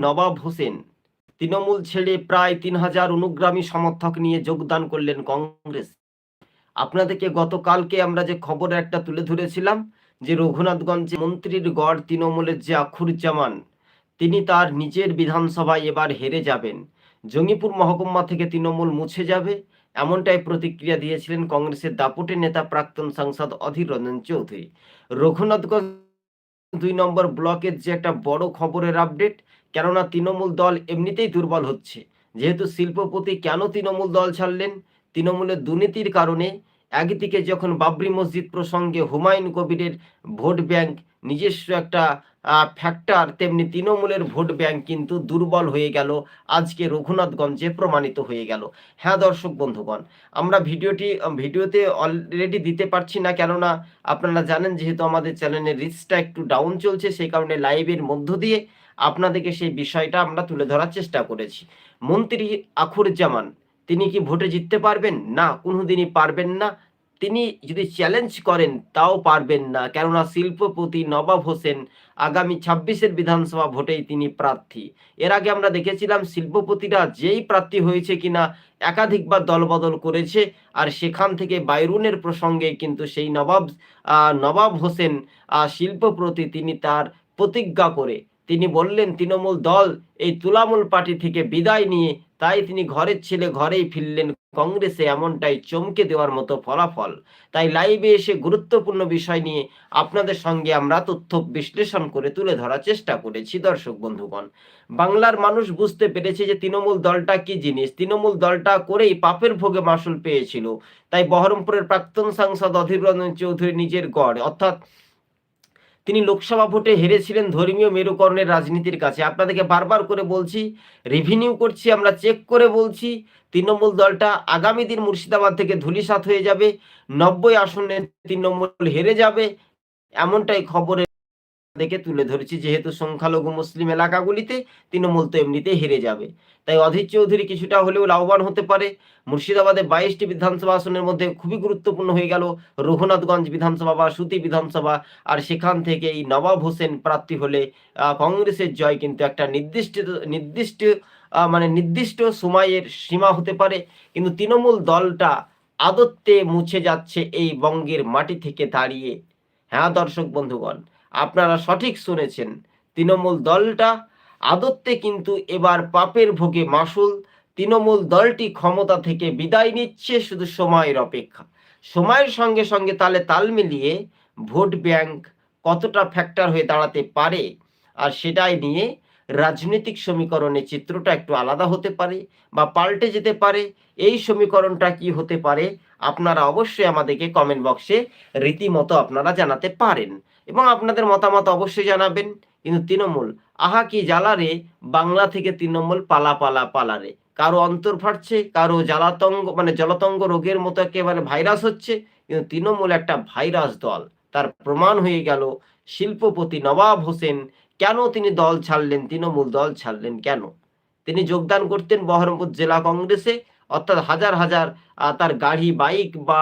নবাব হোসেন। তৃণমূল ছেড়ে প্রায় তিন হাজার অনুগ্রামী সমর্থক নিয়ে যোগদান করলেন কংগ্রেস। আপনাদেরকে গতকালকে আমরা যে খবর একটা তুলে ধরেছিলাম, যে রঘুনাথগঞ্জে মন্ত্রীর গড় তৃণমূলের যে আখুরুজ্জামান, তিনি তার নিজের বিধানসভায় এবার হেরে যাবেন। জঙ্গিপুর মহকুমা থেকে তৃণমূল মুছে যাবে, এমনটাই প্রতিক্রিয়া দিয়েছিলেন কংগ্রেসের দাপুটে নেতা প্রাক্তন সাংসদ অধীর রঞ্জন চৌধুরী। রঘুনাথগঞ্জ দুই নম্বর ব্লকের যে একটা বড় খবরের আপডেট কেননা তৃণমূল দল এমনিতেই দুর্বল হচ্ছে। যেহেতু শিল্পপতি কেন তৃণমূল দল ছাড়লেন? তৃণমূলের দুর্নীতির কারণে একদিকে যখন বাবরি মসজিদ প্রসঙ্গে হুমায়ুন কবিরের ভোট ব্যাংক নিজস্ব একটা ফ্যাক্টর তেমনি তৃণমূলের ভোট ব্যাংক কিন্তু দুর্বল হয়ে গেল। আজকে রঘুনাথগঞ্জে প্রমাণিত হয়ে গেল। হ্যাঁ দর্শক বন্ধুগণ, আমরা ভিডিওটি, ভিডিওতে অলরেডি দিতে পারছি না, কেননা আপনারা জানেন যেহেতু আমাদের চ্যানেলের রিচটা একটু ডাউন চলছে, সেই কারণে লাইভের মধ্য দিয়ে আপনাদেরকে সেই বিষয়টা আমরা তুলে ধরার চেষ্টা করেছি। মন্ত্রী আখুরুজ্জামান, তিনি কি ভোটে জিততে পারবেন? না, কোনোদিনই পারবেন না। তিনি যদি চ্যালেঞ্জ করেন, তাও পারবেন না। কেননা শিল্পপতি নবাব হোসেন আগামী ছাব্বিশের বিধানসভা ভোটেই তিনি প্রার্থী। এর আগে আমরা দেখেছিলাম শিল্পপতিরা যেই প্রার্থী হয়েছে কিনা, একাধিকবার দলবদল করেছে, আর সেখান থেকে বাইরুনের প্রসঙ্গে কিন্তু সেই নবাব নবাব হোসেন শিল্পপতি তিনি তার প্রতিজ্ঞা করে। তিনি বললেন, তৃণমূল দল এই তুলামূল পার্টি থেকে বিদায় নিয়ে তাই তিনি ঘরের ছেলে ঘরেই ফিরলেন। কংগ্রেসে এমনটাই চমকে দেওয়ার মতো ফলাফল। তাই লাইভে এসে গুরুত্বপূর্ণ বিষয় নিয়ে আপনাদের সঙ্গে আমরা তথ্য বিশ্লেষণ করে তুলে ধরার চেষ্টা করেছি, দর্শক বন্ধুগণ। বাংলার মানুষ বুঝতে পেরেছে যে তৃণমূল দলটা কি জিনিস। তৃণমূল দলটা করেই পাপের ভোগে মাসুল পেয়েছিল। তাই বহরমপুরের প্রাক্তন সাংসদ অধীর রঞ্জন চৌধুরী নিজের গড়, অর্থাৎ তিনি লোকসভা ভোটে হেরেছিলেন ধর্মীয় মেরুকরণের রাজনীতির কাছে। আপনাদেরকে বারবার করে বলছি রিভিনিউ করছি, আমরা চেক করে বলছি, তৃণমূল দলটা আগামী দিন মুর্শিদাবাদ থেকে ধুলিসাত হয়ে যাবে, নব্বই আসনে তৃণমূল হেরে যাবে, এমনটাই খবরে দেখে তুলে ধরেছি, যেহেতু সংখ্যালঘু মুসলিম এলাকাগুলিতে তৃণমূল তো এমনিতেই হেরে যাবে। তাই অধীর চৌধুরী কিছুটা হলেও লাভবান হতে পারে। মুর্শিদাবাদে বাইশটি বিধানসভা আসনের মধ্যে খুবই গুরুত্বপূর্ণ হয়ে গেল রঘুনাথগঞ্জ বিধানসভা বা সুতি বিধানসভা। আর সেখান থেকে এই নবাব হোসেন প্রার্থী হলে কংগ্রেসের জয় কিন্তু একটা নির্দিষ্ট নির্দিষ্ট মানে নির্দিষ্ট সময়ের সীমা হতে পারে। কিন্তু তৃণমূল দলটা আদত্তে মুছে যাচ্ছে এই বঙ্গের মাটি থেকে দাঁড়িয়ে। হ্যাঁ দর্শক বন্ধুগণ আপনারা সঠিক শুনেছেন। তৃণমূল দলটা আদত্তে কিন্তু এবার পাপের ভোগে মাসুল তৃণমূল দলটি ক্ষমতা থেকে বিদায় নিচ্ছে শুধু সময়ের অপেক্ষা। সময়ের সঙ্গে সঙ্গে তালে তাল মিলিয়ে ভোট ব্যাংক কতটা ফ্যাক্টর হয়ে দাঁড়াতে পারে আর সেটাই নিয়ে রাজনৈতিক সমীকরণে চিত্রটা একটু আলাদা হতে পারে বা পাল্টে যেতে পারে। এই সমীকরণটা কি হতে পারে আপনারা অবশ্যই আমাদেরকে কমেন্ট বক্সে রীতিমতো আপনারা জানাতে পারেন। এবং আপনাদের মতামত অবশ্যই জানাবেন। কিন্তু তৃণমূল, আহা কি জ্বালারে বাংলা থেকে তৃণমূল পালা পালা পালারে কারও অন্তর ফাটছে, কারও জ্বালাতঙ্গ মানে জলতঙ্গ রোগের মতো একেবারে ভাইরাস হচ্ছে। কিন্তু তৃণমূল একটা ভাইরাস দল। তার প্রমাণ হয়ে গেল শিল্পপতি নবাব হোসেন, কেন তিনি দল ছাড়লেন, তৃণমূল দল ছাড়লেন কেন? তিনি যোগদান করতেন বহরমপুর জেলা কংগ্রেসে, অর্থাৎ হাজার হাজার তার গাড়ি, বাইক বা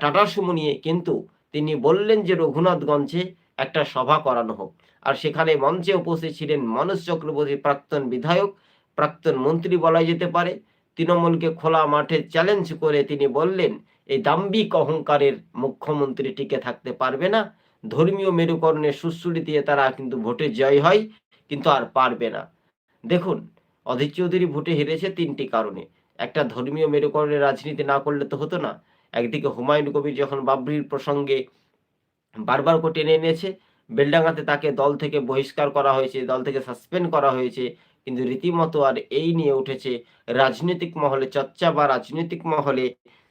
টাটা সুমো নিয়ে। কিন্তু তিনি বললেন যে রঘুনাথগঞ্জে একটা সভা করানো হোক। আর সেখানে মঞ্চে উপস্থিত ছিলেন মনোজ চক্রবর্তী, প্রাক্তন বিধায়ক, প্রাক্তন মন্ত্রী বলা যেতে পারে। তৃণমূলকে খোলা মাঠে চ্যালেঞ্জ করে তিনি বললেন, এই দাম্বিক অহংকারের মুখ্যমন্ত্রী টিকে থাকতে পারবে না। ধর্মীয় মেরুকরণের সুশ্রুতি দিয়ে তারা কিন্তু ভোটে জয় হয়, কিন্তু আর পারবে না। দেখুন, অধীর চৌধুরী ভোটে হেরেছে তিনটি কারণে। একটা, ধর্মীয় মেরুকরণের রাজনীতি না করলে তো হতো না। একদিকে হুমায়ুন কবির যখন বাবরির প্রসঙ্গে বারবার করে টেনে এনেছে বেলডাঙ্গাতে তাকে দল থেকে বহিষ্কার করা হয়েছে, দল থেকে সাসপেন্ড করা হয়েছে। কিন্তু রীতিমতো আর এই নিয়ে উঠেছে রাজনৈতিক মহলে চর্চা বা রাজনৈতিক মহলে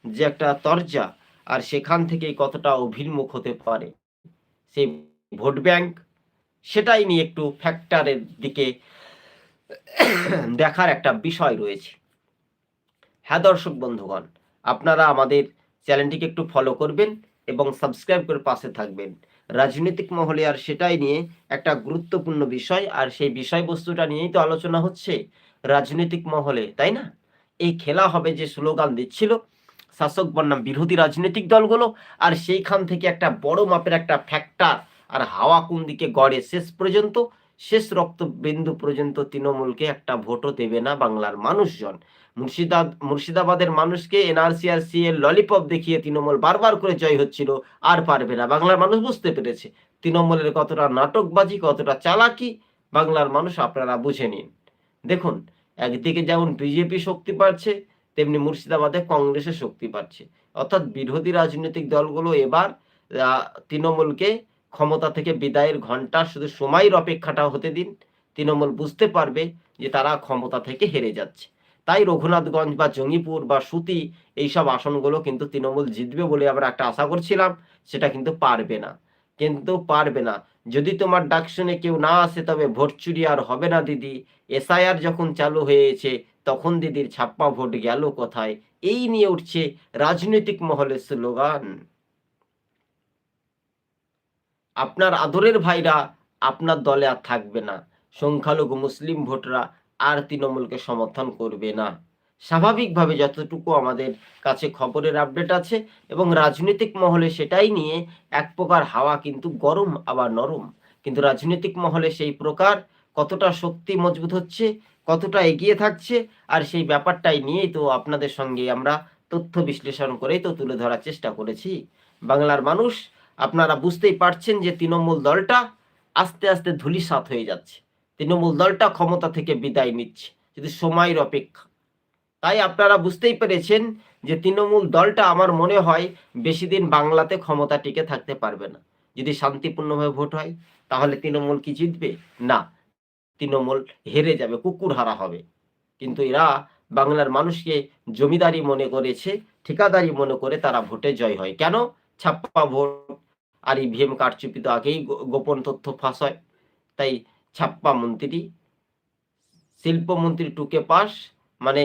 যে একটা তরজা, আর সেখান থেকেই কতটা অভিমুখ হতে পারে। সেই ভোট ব্যাংক, সেটাই নিয়ে একটু ফ্যাক্টরের দিকে দেখার একটা বিষয় রয়েছে। হ্যাঁ দর্শক বন্ধুগণ, আপনারা আমাদের চ্যানেলটিকে একটু ফলো করবেন। এবং সাবস্ক্রাইব করে পাশে থাকবেন। রাজনৈতিক মহলে আর সেটাই নিয়ে একটা গুরুত্বপূর্ণ বিষয়, আর সেই বিষয়বস্তুটা নিয়েই তো আলোচনা হচ্ছে রাজনৈতিক মহলে, তাই না? এই খেলা হবে যে স্লোগান দিচ্ছিল, শাসক বনাম বিরোধী রাজনৈতিক দলগুলো, আর সেইখান থেকে একটা বড় মাপের একটা ফ্যাক্টর আর হাওয়া কোন দিকে গড়ে শেষ পর্যন্ত শেষ রক্তবিন্দু পর্যন্ত তৃণমূলকে একটা ভোটও দেবে না বাংলার মানুষজন। মুর্শিদাবাদ, মুর্শিদাবাদের মানুষকে এনআরসি আর সি এর ললিপপ দেখিয়ে তৃণমূল বারবার করে জয় হচ্ছিল, আর পারবে না। বাংলার মানুষ বুঝতে পেরেছে, তৃণমূলের কতটা নাটকবাজি, কতটা চালাকি, বাংলার মানুষ আপনারা বুঝে নিন। দেখুন, একদিকে যেমন বিজেপি শক্তি পাচ্ছে তেমনি মুর্শিদাবাদে কংগ্রেসের শক্তি পাচ্ছে অর্থাৎ বিরোধী রাজনৈতিক দলগুলো এবার তৃণমূলকে ক্ষমতা থেকে বিদায়ের ঘণ্টা শুধু সময়ের অপেক্ষাটা হতে দিন। তৃণমূল বুঝতে পারবে যে তারা ক্ষমতা থেকে হেরে যাচ্ছে। তাই রঘুনাথগঞ্জ বা জঙ্গিপুর বা সুতি এইসব আসনগুলো কিন্তু তৃণমূল জিতবে বলে আমরা একটা আশা করছিলাম, সেটা কিন্তু পারবে না। কিন্তু পারবে না। যদি তোমার ডাক শুনে কেউ না আসে, তবে ভোট চুরি আর হবে না, দিদি। এসআইআর যখন চালু হয়েছে, তখন দিদির ছাপ্পা ভোট গেল কোথায়? এই নিয়ে উঠছে রাজনৈতিক মহলের স্লোগান। আপনার আদরের ভাইরা আপনার দলে আর থাকবে না। সংখ্যালঘু মুসলিম ভোটরা আর তৃণমূলকে সমর্থন করবে না। স্বাভাবিকভাবে যতটুকু আমাদের কাছে খবরের আপডেট আছে এবং রাজনৈতিক মহলে সেটাই নিয়ে এক প্রকার হাওয়া কিন্তু গরম আবার নরম। কিন্তু রাজনৈতিক মহলে সেই প্রকার কতটা শক্তি মজবুত হচ্ছে, কতটা এগিয়ে থাকছে আর সেই ব্যাপারটাই নিয়েই তো আপনাদের সঙ্গে আমরা তথ্য বিশ্লেষণ করেই তো তুলে ধরার চেষ্টা করেছি। বাংলার মানুষ আপনারা বুঝতেই পারছেন যে তৃণমূল দলটা আস্তে আস্তে ধূলিসাৎ হয়ে যাচ্ছে। তৃণমূল দলটা ক্ষমতা থেকে বিদায় নিচ্ছে, যদি সময়ের অপেক্ষা। তাই আপনারা বুঝতেই পেরেছেন যে তৃণমূল দলটা আমার মনে হয় বেশি দিন বাংলাতে ক্ষমতা টিকে থাকতে পারবে না। যদি শান্তিপূর্ণভাবে ভোট হয়, তাহলে তৃণমূল কি জিতবে? না, তৃণমূল হেরে যাবে কুকুর হারা হবে। কিন্তু এরা বাংলার মানুষকে জমিদারি মনে করেছে, ঠিকাদারি মনে করে তারা ভোটে জয় হয়। কেন? ছাপ্পা ভোট আর ইভিএম কারচুপি তো আগেই গোপন তথ্য ফাঁস হয়। তাই ছাপ্পা মন্ত্রী শিল্পমন্ত্রী টুকে পাস মানে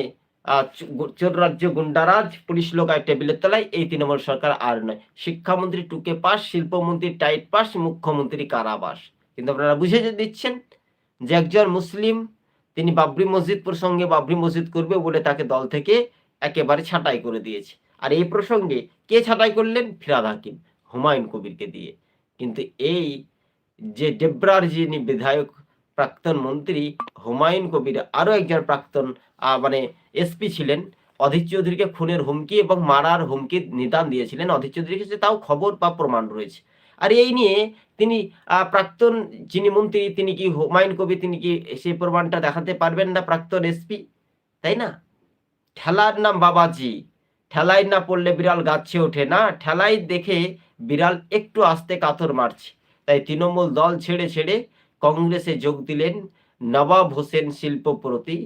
চোর রাজ্য গুন্ডারাজ, পুলিশ লোকায় টেবিলের তলায় এই তৃণমূল সরকার আর নয়। শিক্ষামন্ত্রী টুকে পাস, শিল্পমন্ত্রী টাইট পাস, মুখ্যমন্ত্রী কারাবাস। কিন্তু আপনারা বুঝে দিচ্ছেন যে একজন মুসলিম, তিনি বাবরি মসজিদ প্রসঙ্গে বাবরি মসজিদ করবে বলে তাকে দল থেকে একেবারে ছাঁটাই করে দিয়েছে। আর এই প্রসঙ্গে কে ছাঁটাই করলেন? ফিরাদ হাকিম। হুমায়ুন কবিরকে দিয়ে। কিন্তু এই যে ডেব্রার যিনি বিধায়ক, প্রাক্তন মন্ত্রী, হুমায়ুন কবির আরও একজন প্রাক্তন মানে এসপি ছিলেন, অধীর চৌধুরীকে খুনের হুমকি এবং মারার হুমকি নিদান দিয়েছিলেন অধীর চৌধুরীর কাছে তাও খবর বা প্রমাণ রয়েছে। আর এই নিয়ে তিনি প্রাক্তন যিনি মন্ত্রী, তিনি কি হুমায়ুন কবির, তিনি কি সেই প্রমাণটা দেখাতে পারবেন না প্রাক্তন এসপি তাই না? ঠেলার নাম বাবাজি। ঠেলাই না পড়লে বিড়াল গাছে ওঠে না। ঠেলাই দেখে বিড়াল একটু আস্তে কাতর মারছে। তাই তৃণমূল দল ছেড়ে ছেড়ে কংগ্রেসে যোগ দিলেন নবাব হোসেন শিল্পপ্রতি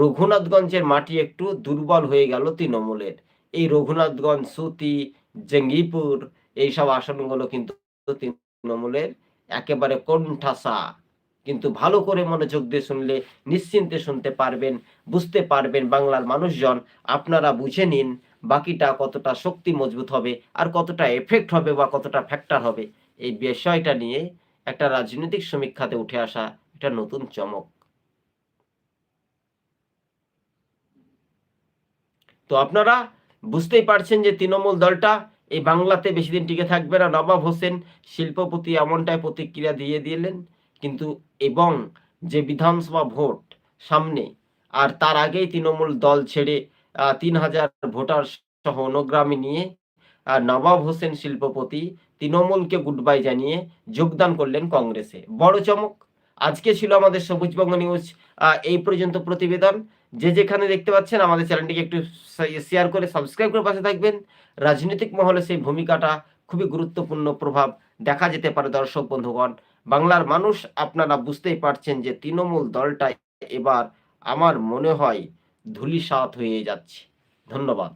রঘুনাথগঞ্জের মাটি একটু দুর্বল হয়ে গেল তৃণমূলের। এই রঘুনাথগঞ্জ, সুতি, জঙ্গিপুর এইসব আসনগুলো কিন্তু তৃণমূলের একেবারে কোণঠাসা। কিন্তু ভালো করে মনোযোগ দিয়ে শুনলে নিশ্চিন্তে শুনতে পারবেন, বুঝতে পারবেন বাংলার মানুষজন। আপনারা বুঝে নিন বাকিটা কতটা শক্তি মজবুত হবে, আর কতটা এফেক্ট হবে বা কতটা ফ্যাক্টর হবে, এই বিষয়টা নিয়ে একটা রাজনৈতিক সমীক্ষাতে উঠে আসা এটা নতুন চমক। তো আপনারা বুঝতেই পারছেন যে তৃণমূল দলটা এই বাংলাতে বেশি দিন টিকে থাকবে না। নবাব হোসেন শিল্পপতি এমনটাই প্রতিক্রিয়া দিয়ে দিলেন, কিন্তু এবং যে বিধানসভা ভোট সামনে, আর তার আগেই তৃণমূল দল ছেড়ে তিন হাজার ভোটার সহ অনুগ্রামী নিয়ে নবাব হোসেন শিল্পপতি তৃণমূলকে গুড বাই জানিয়ে যোগদান করলেন কংগ্রেসে। বড় চমক, আজকে ছিল আমাদের সবুজবঙ্গ নিউজ এই পর্যন্ত প্রতিবেদন। যে যেখানে দেখতে পাচ্ছেন আমাদের চ্যানেলটিকে একটু শেয়ার করে সাবস্ক্রাইব করে পাশে থাকবেন। রাজনৈতিক মহলে সেই ভূমিকাটা খুবই গুরুত্বপূর্ণ প্রভাব দেখা যেতে পারে দর্শক বন্ধুগণ। বাংলার মানুষ আপনারা বুঝতেই পারছেন যে তৃণমূল দলটা এবার আমার মনে হয় ধূলিসাৎ হয়ে যাচ্ছে। ধন্যবাদ।